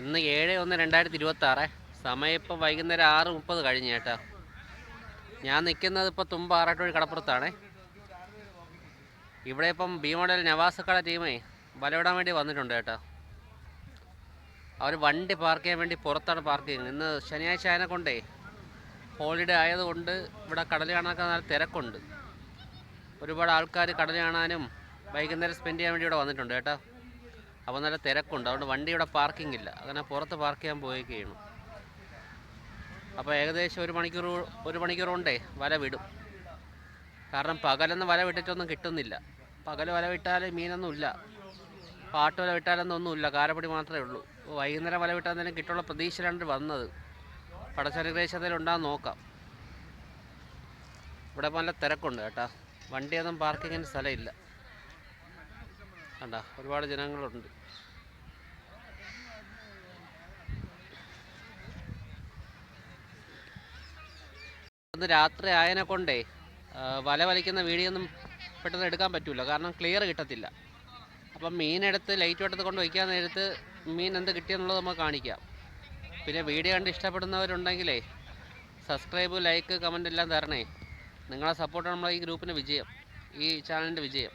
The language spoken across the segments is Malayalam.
ഇന്ന് ഏഴ് ഒന്ന് രണ്ടായിരത്തി ഇരുപത്തി ആറ് സമയം ഇപ്പോൾ വൈകുന്നേരം ആറ് മുപ്പത് കഴിഞ്ഞ് കേട്ടോ. ഞാൻ നിൽക്കുന്നത് ഇപ്പോൾ തുമ്പ ആറാട്ടുവഴി കടപ്പുറത്താണ്. ഇവിടെ ഇപ്പം മോഡൽ നവാസക്കട ടീമേ വലവിടാൻ വേണ്ടി വന്നിട്ടുണ്ട് കേട്ടോ. അവർ വണ്ടി പാർക്ക് ചെയ്യാൻ വേണ്ടി പുറത്താണ് പാർക്ക് ചെയ്യുന്നത്. ഇന്ന് ശനിയാഴ്ച ആയതിനെ കൊണ്ടേ ഹോളിഡേ ആയതുകൊണ്ട് ഇവിടെ കടൽ കാണാനൊക്കെ നല്ല തിരക്കുണ്ട്. ഒരുപാട് ആൾക്കാർ കടൽ കാണാനും വൈകുന്നേരം സ്പെൻഡ് ചെയ്യാൻ വേണ്ടി ഇവിടെ വന്നിട്ടുണ്ട് കേട്ടോ. അപ്പോൾ നല്ല തിരക്കുണ്ട്. അതുകൊണ്ട് വണ്ടി ഇവിടെ പാർക്കിംഗ് ഇല്ല. അങ്ങനെ പുറത്ത് പാർക്ക് ചെയ്യാൻ പോവുകയാണ്. അപ്പോൾ ഏകദേശം ഒരു മണിക്കൂർ ഒരു മണിക്കൂർ കൊണ്ടേ വല വിടും. കാരണം പകലൊന്നും വല വിട്ടിട്ടൊന്നും കിട്ടുന്നില്ല. പകൽ വല വിട്ടാൽ മീനൊന്നും ഇല്ല. പാട്ട് വല വിട്ടാലൊന്നും ഒന്നുമില്ല. കാരപ്പൊടി മാത്രമേ ഉള്ളൂ. വൈകുന്നേരം വല വിട്ടാൽ എന്തെങ്കിലും കിട്ടുള്ള പ്രതീക്ഷയിലാണ് വന്നത്. പടച്ചനുഗ്രഹിച്ചതിൽ ഉണ്ടാകാൻ നോക്കാം. ഇവിടെ നല്ല തിരക്കുണ്ട് കേട്ടോ. വണ്ടിയൊന്നും പാർക്കിങ്ങിന് സ്ഥലമില്ല. കണ്ട ഒരുപാട് ജനങ്ങളുണ്ട്. ഇന്ന് രാത്രി ആയനെ കൊണ്ടേ വല വലിക്കുന്ന വീഡിയോ ഒന്നും പെട്ടെന്ന് എടുക്കാൻ പറ്റില്ല കാരണം ക്ലിയർ കിട്ടത്തില്ല. അപ്പം മീനെടുത്ത് ലൈറ്റ് വെട്ടത്ത് കൊണ്ട് വയ്ക്കാൻ നേരത്ത് മീൻ എന്ത് കിട്ടിയെന്നുള്ളത് നമുക്ക് കാണിക്കാം. പിന്നെ വീഡിയോ കണ്ട് ഇഷ്ടപ്പെടുന്നവരുണ്ടെങ്കിലേ സബ്സ്ക്രൈബ് ലൈക്ക് കമന്റ് എല്ലാം തരണേ. നിങ്ങളെ സപ്പോർട്ടാണ് നമ്മളെ ഈ ഗ്രൂപ്പിന്റെ വിജയം. ഈ ചാനലിന്റെ വിജയം.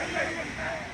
Hey, hey, hey, hey.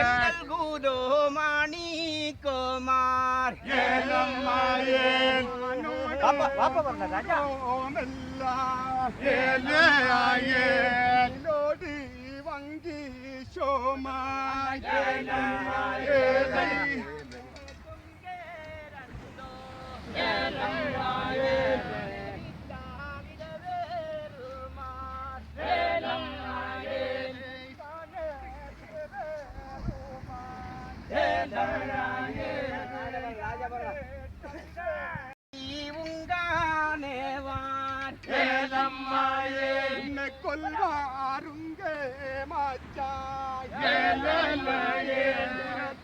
எங்கள் குரு மணி குமார். ராஜாடி வங்கி சோமா Yeah.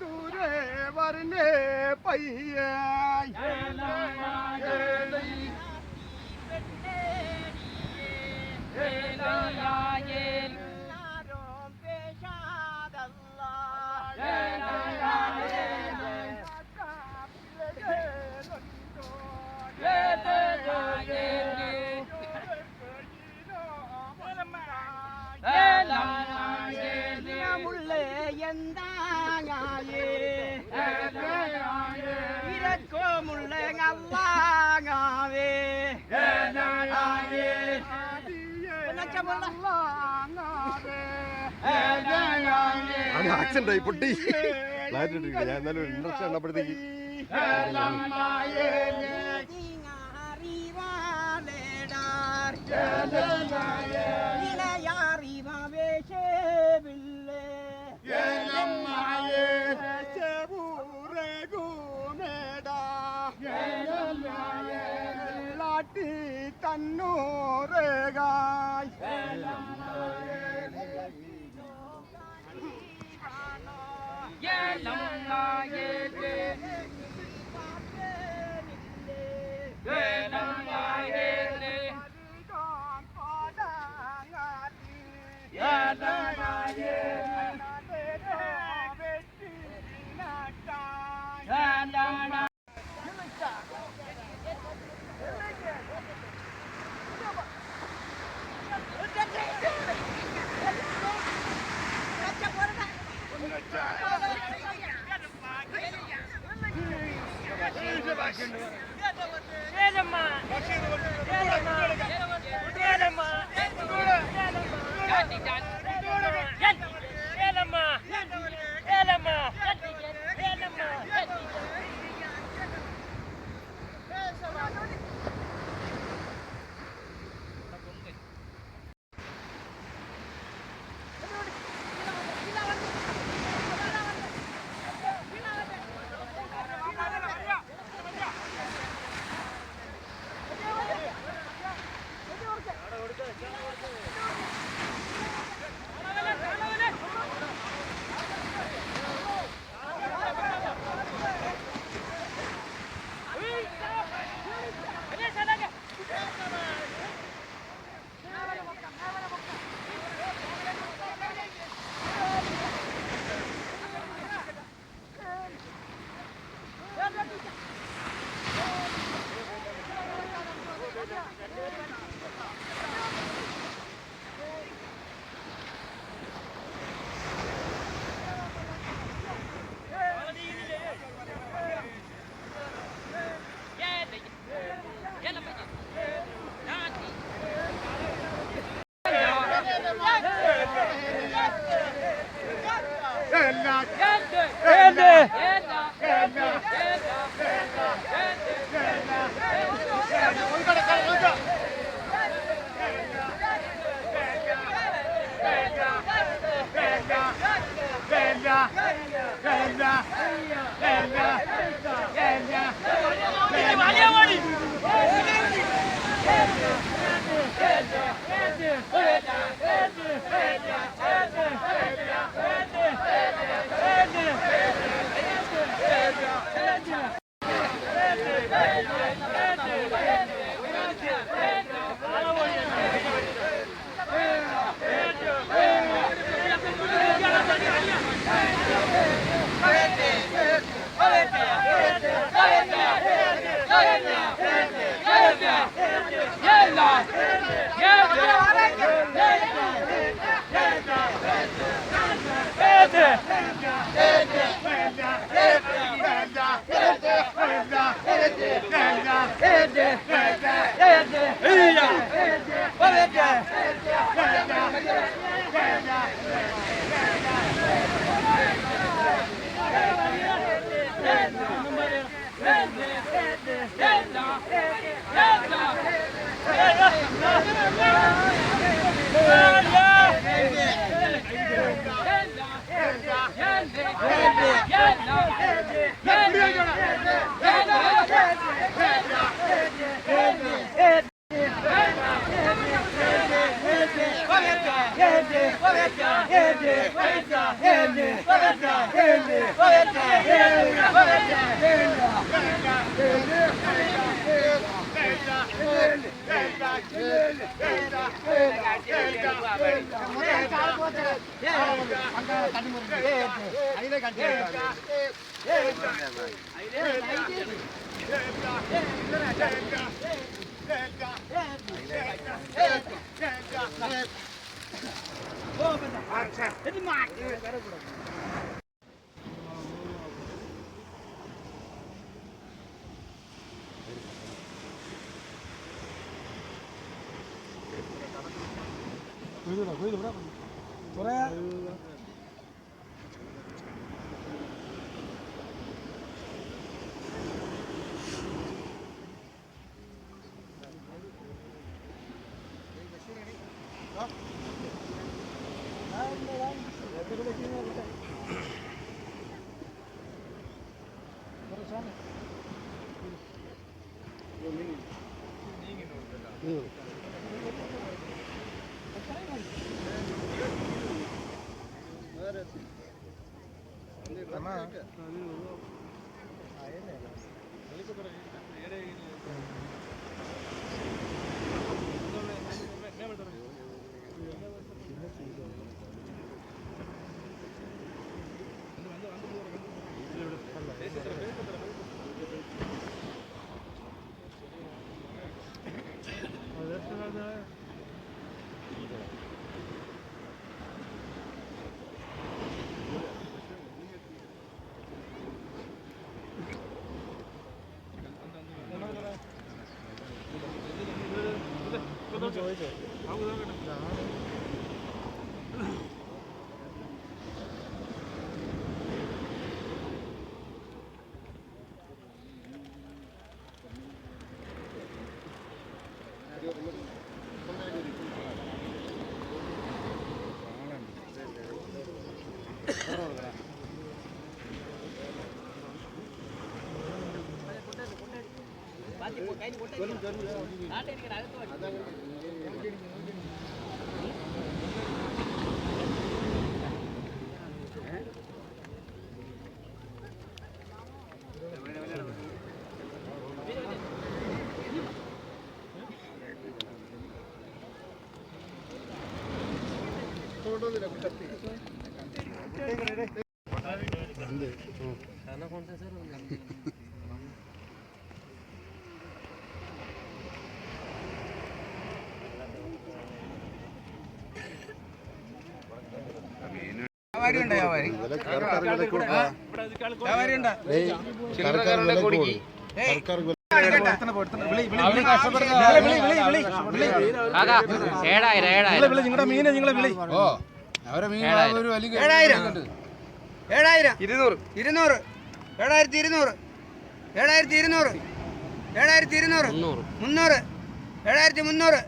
தூரே வரனே பைய ஏ അത്. ആക്സിഡന്റ് ആയി പൊട്ടി. ഞാൻ എന്നാലും ഇൻട്രസ്റ്റ് കണ്ടപ്പോഴത്തേക്ക് Yes. Yes. Yes. Yeah. என்ன 보여줘라 보여줘라 보라 అమ్మా கைது போட்டு நாட்டை இருக்கிற அழுத்து വിലക്ക് മീനെ നിങ്ങളെ വിളി. കാക്കാ ഏഴായിരം. ഏഴായിരം. ഏഴായിരം ഏഴായിരം. ഇരുന്നൂറ്. ഇരുന്നൂറ്. ഏഴായിരത്തി ഇരുന്നൂറ്. ഏഴായിരത്തി ഇരുന്നൂറ്. ഏഴായിരത്തി ഇരുന്നൂറ്. മുന്നൂറ്. മുന്നൂറ്. ഏഴായിരത്തി മുന്നൂറ്.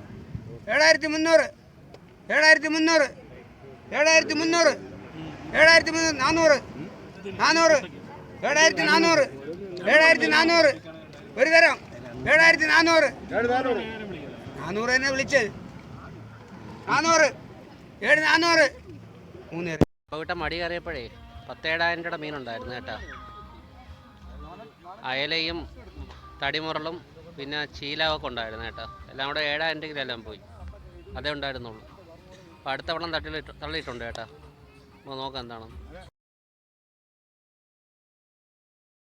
ഏഴായിരത്തി മുന്നൂറ്. ഏഴായിരത്തി മുന്നൂറ്. ഏഴായിരത്തി മുന്നൂറ്. ഏഴായിരത്തി മുന്നൂറ് നാനൂറ്. നാനൂറ്. ഏഴായിരത്തി നാനൂറ്. ഏഴായിരത്തി നാനൂറ്. ഒരു തരം. ഏഴായിരത്തി നാനൂറ്. നാനൂറ് തന്നെ വിളിച്ചത്. നാനൂറ്. ഏഴ് നാനൂറ് മൂന്ന് തരം പോയിട്ട് മടി കയറിയപ്പോഴേ പത്തേഴായിരം രൂപയുടെ മീനുണ്ടായിരുന്നു കേട്ടാ. അയലയും തടിമുറളും പിന്നെ ചീലാവൊക്കെ ഉണ്ടായിരുന്നു കേട്ടോ. എല്ലാം കൂടെ ഏഴായിരം രൂപ എല്ലാം പോയി. അതേ ഉണ്ടായിരുന്നുള്ളൂ. അപ്പോൾ അടുത്ത വെള്ളം തട്ടിലിട്ട് തള്ളിയിട്ടുണ്ട് കേട്ടാ. നമുക്ക് നോക്കാം എന്താണെന്ന്.